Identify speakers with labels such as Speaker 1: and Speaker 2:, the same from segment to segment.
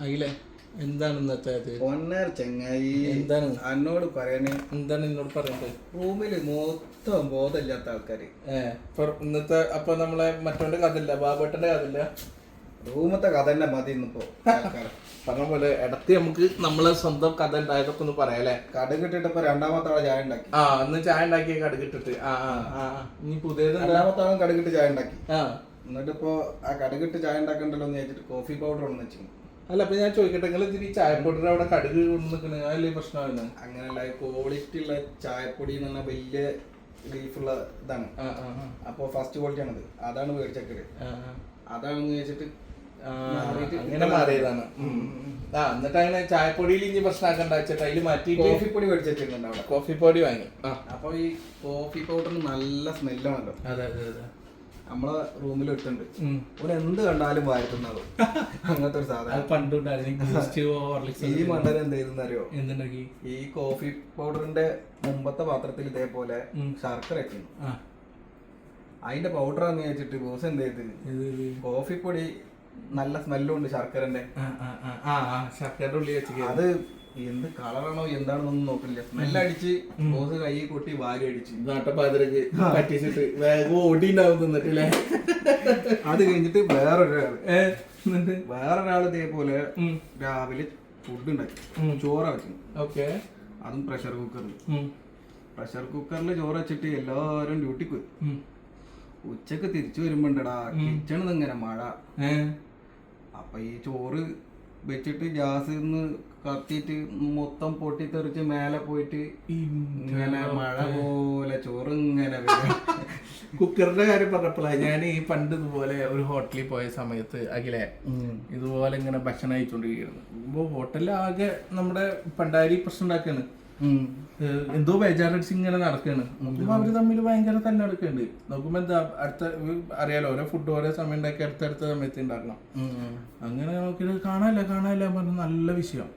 Speaker 1: അയിലെ. എന്താണ് ഇന്നത്തെ അത്?
Speaker 2: ചെങ്ങായി.
Speaker 1: എന്താണ്?
Speaker 2: എന്നോട് പറയാന്
Speaker 1: എന്താണ് എന്നോട് പറയണ്ടത്
Speaker 2: റൂമിൽ മൊത്തം ബോധമില്ലാത്ത ആൾക്കാര്.
Speaker 1: ഏഹ് ഇന്നത്തെ അപ്പൊ നമ്മളെ മറ്റോന്റെ കഥയില്ല ബാബേട്ടന്റെ കഥയില്ല?
Speaker 2: റൂമത്തെ കഥ തന്നെ മതി ഇന്നിപ്പോ.
Speaker 1: പറഞ്ഞ പോലെ ഇടത്ത് നമുക്ക് നമ്മളെ സ്വന്തം കഥ ഉണ്ടായതൊക്കെ ഒന്ന് പറയാല്ലേ
Speaker 2: കടുക് ഇപ്പൊ രണ്ടാമത്തെ ആളെ ചായ ഉണ്ടാക്കി.
Speaker 1: ആ ഇന്ന് ചായ ഉണ്ടാക്കിയ കടുകിട്ടിട്ട് ആ ആ ആ. ഇനി പുതിയത്
Speaker 2: രണ്ടാമത്തെ ആളും കടുകിട്ട് ചായ ഉണ്ടാക്കി.
Speaker 1: ആ.
Speaker 2: എന്നിട്ടിപ്പോ ആ കടുകിട്ട് ചായ ഉണ്ടാക്കണ്ടല്ലോ എന്ന് ചോദിച്ചിട്ട് കോഫി പൗഡർ ഒന്ന് വെച്ചു
Speaker 1: അല്ല അപ്പൊ ഞാൻ ചോദിക്കട്ടെ നിങ്ങൾ ഇത്തിരി ചായപ്പൊടിയുടെ അവിടെ കടുക് കൊണ്ട് നിൽക്കണ അതല്ലേ പ്രശ്നമാണ്
Speaker 2: അങ്ങനെയല്ല ക്വാളിറ്റി ഉള്ള ചായപ്പൊടി എന്ന് പറഞ്ഞാൽ വലിയ ലീഫുള്ള ഇതാണ്. അപ്പോൾ ഫസ്റ്റ് ക്വാളിറ്റി ആണത്. അതാണ്
Speaker 1: മേടിച്ചക്കട്.
Speaker 2: അതാണെന്ന് മാറിയിട്ട്
Speaker 1: അങ്ങനെ മാറിയതാണ്. ആ എന്നിട്ട് അങ്ങനെ ചായപ്പൊടിയിൽ ഇനി പ്രശ്നമാക്കണ്ട വെച്ചിട്ട് അതിൽ മാറ്റി
Speaker 2: കോഫി പൊടി മേടിച്ചിട്ടുണ്ട്
Speaker 1: കോഫി പൊടി വാങ്ങി
Speaker 2: അപ്പൊ ഈ കോഫി പൗഡർ നല്ല സ്മെല്ലാണല്ലോ
Speaker 1: അതെ അതെ അതെ.
Speaker 2: നമ്മളെ റൂമിൽ ഇട്ടുണ്ട്. ഓൻ എന്ത് കണ്ടാലും വായത്തുന്നത് അങ്ങനത്തെ ഒരു സാധനം.
Speaker 1: പണ്ടുണ്ടായിരുന്നു
Speaker 2: ഈ മണ്ടൻ എന്ത് ചെയ്തെന്ന് അറിയോ
Speaker 1: എന്തുണ്ടാക്കി?
Speaker 2: ഈ കോഫി പൗഡറിന്റെ മുമ്പത്തെ പാത്രത്തിൽ ഇതേപോലെ. ശർക്കര വെക്കുന്നു അതിന്റെ പൗഡർ എന്ന് വെച്ചിട്ട് ബോസ് എന്ത് ചെയ്ത്. കോഫി പൊടി നല്ല സ്മെല്ലും ഉണ്ട് ശർക്കരന്റെ.
Speaker 1: ആ ആ ആ. ആ ആ. ശർക്കരയുടെ ഉള്ളി വെച്ച്
Speaker 2: അത് എന്ത് കളറാണോ എന്താണെന്നൊന്നും നോക്കില്ല സ്മെല്ലടിച്ച് ബോസ് കൈ കൊട്ടി വാരി അടിച്ച്.
Speaker 1: നാട്ടപ്പാതിരക്ക് പറ്റിച്ചിട്ട് വേഗം ഓടിണ്ടാവും തിന്നിട്ടില്ലേ?
Speaker 2: അത് കഴിഞ്ഞിട്ട്
Speaker 1: വേറൊരാൾ. എന്നിട്ട്
Speaker 2: വേറൊരാൾ ഇതേപോലെ. രാവിലെ ഫുഡ് ഉണ്ടാക്കി. ചോറ വെച്ചു.
Speaker 1: ഓക്കെ.
Speaker 2: അതും പ്രഷർ കുക്കറിൽ. പ്രഷർ കുക്കറിൽ ചോറ് വെച്ചിട്ട് എല്ലാവരും ഡ്യൂട്ടിക്ക് പോയി. ഉച്ചയ്ക്ക് തിരിച്ചു വരുമ്പോണ്ടടാ കിച്ചണിന്ന് ഇങ്ങനെ മഴ. അപ്പൊ ഈ ചോറ് വെച്ചിട്ട് ഗ്യാസിൽ നിന്ന് കത്തിയിട്ട് മൊത്തം പൊട്ടിത്തെറിച്ച് മേലെ പോയിട്ട് ഇങ്ങനെ മഴ പോലെ ചോറ് ഇങ്ങനെ
Speaker 1: കുക്കറിന്റെ കാര്യം പറഞ്ഞപ്പോഴാണ് ഞാൻ ഈ പണ്ട് ഇതുപോലെ ഒരു ഹോട്ടലിൽ പോയ സമയത്ത് അഖിലെ ഇതുപോലെ ഇങ്ങനെ ഭക്ഷണം കഴിച്ചോണ്ടിരിക്കുന്നു ഇപ്പോൾ ഹോട്ടലിൽ ആകെ നമ്മുടെ പണ്ടാരി പ്രശ്നം ഉണ്ടാക്കാണ്.
Speaker 2: ഉം.
Speaker 1: ഏഹ് എന്തോ ബേജാറടിച്ച് ഇങ്ങനെ നടക്കാണ്. നോക്കുമ്പോ അവർ തമ്മിൽ ഭയങ്കര തല്ലടക്കുന്നുണ്ട് നോക്കുമ്പോ എന്താ അടുത്ത അറിയാലോ ഓരോ ഫുഡ് ഓരോ സമയം ഉണ്ടാക്കി അടുത്തടുത്ത സമയത്ത് ഉണ്ടാക്കണം. അങ്ങനെ നോക്കിയിട്ട് കാണാനില്ല കാണാനില്ല പറഞ്ഞ നല്ല വിഷയം.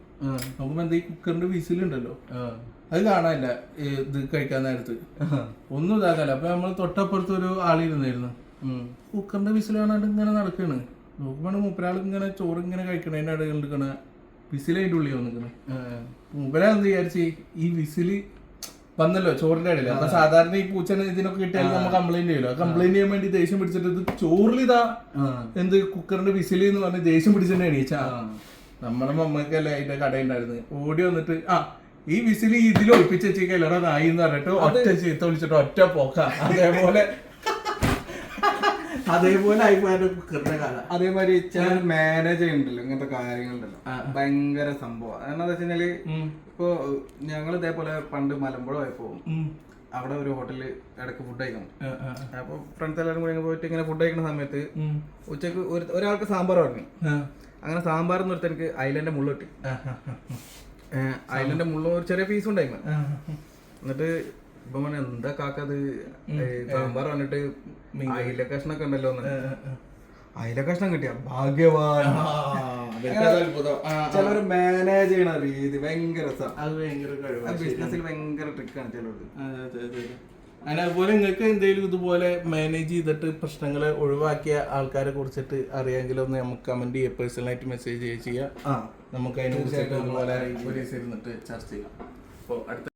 Speaker 1: നോക്കുമ്പോ എന്താ ഈ കുക്കറിന്റെ വിസിലുണ്ടല്ലോ. അത് കാണാനില്ല ഇത് കഴിക്കാൻ നേരത്ത്. ഒന്നും ഇതാക്കാല്ല അപ്പൊ നമ്മൾ തൊട്ടപ്പുറത്ത് ഒരു ആളിരുന്നായിരുന്നു. കുക്കറിന്റെ വിസിൽ കാണാണ്ട് ഇങ്ങനെ നടക്കാണ്. നോക്കുമ്പോൾ മൂപ്പരാൾ ഇങ്ങനെ ചോറ് ഇങ്ങനെ കഴിക്കണേന്റെ ഇടയിൽ കണ്ടിക്കണ വിസിൽ അതിന്റെ ഉള്ളിൽ വന്നിരിക്കുന്നത്
Speaker 2: ആ.
Speaker 1: എന്ത് വിചാരിച്ച്? ഈ വിസിൽ വന്നല്ലോ ചോറിന്റെ ഇടയിൽ അപ്പൊ സാധാരണ ഈ പൂച്ചനെ ഇതിനൊക്കെ കിട്ടിയാൽ നമ്മൾ കംപ്ലൈന്റ് ചെയ്യലോ കംപ്ലൈന്റ് ചെയ്യാൻ വേണ്ടി ദേഷ്യം പിടിച്ചിട്ട് ഇത് ചോറിൽ എന്ത് കുക്കറിന്റെ വിസിൽ എന്ന് പറഞ്ഞ് ദേഷ്യം പിടിച്ചിട്ട് എണീച്ചാ.
Speaker 2: നമ്മളെ
Speaker 1: നമ്മുടെ മമ്മക്കല്ലേ അതിന്റെ കട കടയുണ്ടായിരുന്നു ഓടി വന്നിട്ട് ആ ഈ വിസിൽ ഇതിൽ ഒളിപ്പിച്ച് വെച്ചേക്കല്ലടാ നായി എന്ന് പറഞ്ഞിട്ട് ഒറ്റ ചീത്ത വിളിച്ചിട്ട് ഒറ്റ പോക്ക. അതേപോലെ അതേപോലെ ആയിപ്പോയ കുക്കറിന്റെ കഥ
Speaker 2: അതേമാതിരി ചില മാനേജ് ഉണ്ടല്ലോ ഇങ്ങനത്തെ കാര്യങ്ങളുണ്ടല്ലോ ഭയങ്കര സംഭവം. എന്താണെന്ന് വെച്ചാൽ
Speaker 1: കഴിഞ്ഞാൽ
Speaker 2: ഇപ്പൊ ഞങ്ങൾ ഇതേപോലെ പണ്ട് മലമ്പുഴ പോയപ്പോ. അവിടെ ഒരു ഹോട്ടലിൽ ഇടയ്ക്ക് ഫുഡ് കഴിക്കണം. അപ്പൊ ഫ്രണ്ട്സ് എല്ലാവരും കൂടി പോയിട്ട് ഇങ്ങനെ ഫുഡ് കഴിക്കുന്ന സമയത്ത്. ഉച്ചയ്ക്ക് ഒരാൾക്ക് സാമ്പാർ പറഞ്ഞു അങ്ങനെ സാമ്പാർ എന്ന് എനിക്ക് അയിലന്റെ മുള്ള കിട്ടി. അയിലന്റെ മുള്ള ഒരു ചെറിയ പീസ് ഉണ്ടായിരുന്നു എന്നിട്ട് ഇപ്പൊ മോനെ എന്താ കാക്കത് സാമ്പാർ വന്നിട്ട് അയില കഷ്ണൊക്കെ ഉണ്ടല്ലോ അയില കഷ്ണം കിട്ടിയ? ഭാഗ്യവാൻ. ചിലർ മാനേജ് ചെയ്യണ രീതി. ഭയങ്കര. ബിസിനസ്സിൽ ഭയങ്കര ട്രിക്കാണ് ചിലർക്ക്
Speaker 1: അതെ, അതെ, അതെ. അങ്ങനെ അതുപോലെ നിങ്ങൾക്ക് എന്തെങ്കിലും ഇതുപോലെ മാനേജ് ചെയ്തിട്ട് പ്രശ്നങ്ങൾ ഒഴിവാക്കിയ ആൾക്കാരെ കുറിച്ചിട്ട് അറിയാമെങ്കിൽ ഒന്ന് നമുക്ക് കമന്റ് ചെയ്യുക പേഴ്സണലായിട്ട് മെസ്സേജ് ചെയ്യുക
Speaker 2: ആ.
Speaker 1: നമുക്ക് അതിനെ കുറിച്ചിട്ട് ഇരുന്നിട്ട് ചർച്ച ചെയ്യാം. അപ്പോൾ അടുത്ത